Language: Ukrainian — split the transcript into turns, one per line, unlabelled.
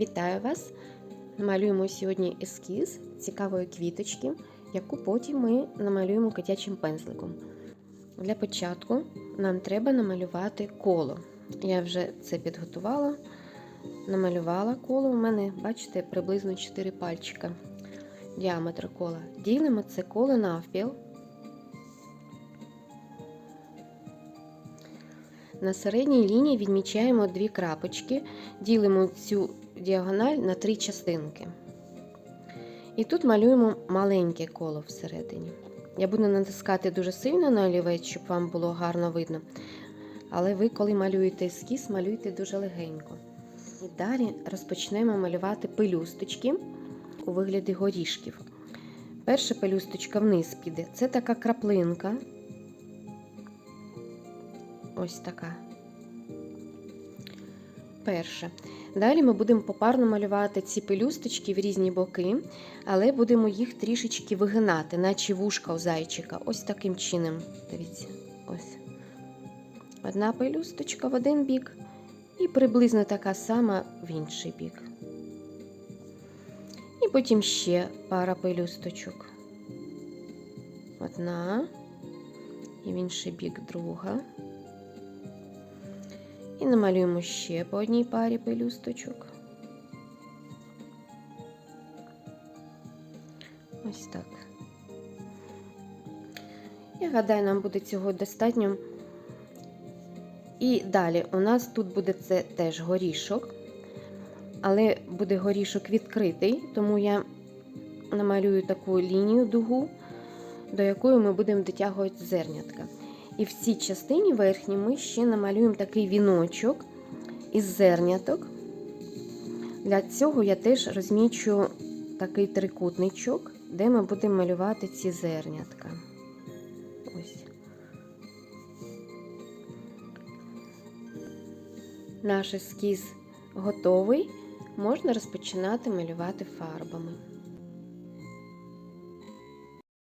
Вітаю вас! Малюємо сьогодні ескіз цікавої квіточки, яку потім ми намалюємо котячим пензликом. Для початку нам треба намалювати коло. Я вже це підготувала, намалювала коло. У мене, бачите, приблизно 4 пальчика діаметр кола. Ділимо це коло навпіл. На середній лінії відмічаємо дві крапочки, ділимо цю діагональ на три частинки. І тут малюємо маленьке коло всередині. Я буду натискати дуже сильно на олівець, щоб вам було гарно видно. Але ви, коли малюєте ескіз, малюйте дуже легенько. І далі розпочнемо малювати пелюсточки у вигляді горішків. Перша пелюсточка вниз піде. Це така краплинка. Ось така. Перша. Далі ми будемо попарно малювати ці пелюсточки в різні боки, але будемо їх трішечки вигинати, наче вушка у зайчика. Ось таким чином. Дивіться, ось. Одна пелюсточка в один бік, і приблизно така сама в інший бік. І потім ще пара пелюсточок. Одна, і в інший бік друга. Намалюємо ще по одній парі пелюсточок. Ось так. Я гадаю, нам буде цього достатньо. І далі у нас тут буде це теж горішок, але буде горішок відкритий, тому я намалюю таку лінію дугу, до якої ми будемо дотягувати зернятка. І в цій частині верхній ми ще намалюємо такий віночок із зерняток. Для цього я теж розмічу такий трикутничок, де ми будемо малювати ці зернятка. Ось. Наш ескіз готовий, можна розпочинати малювати фарбами.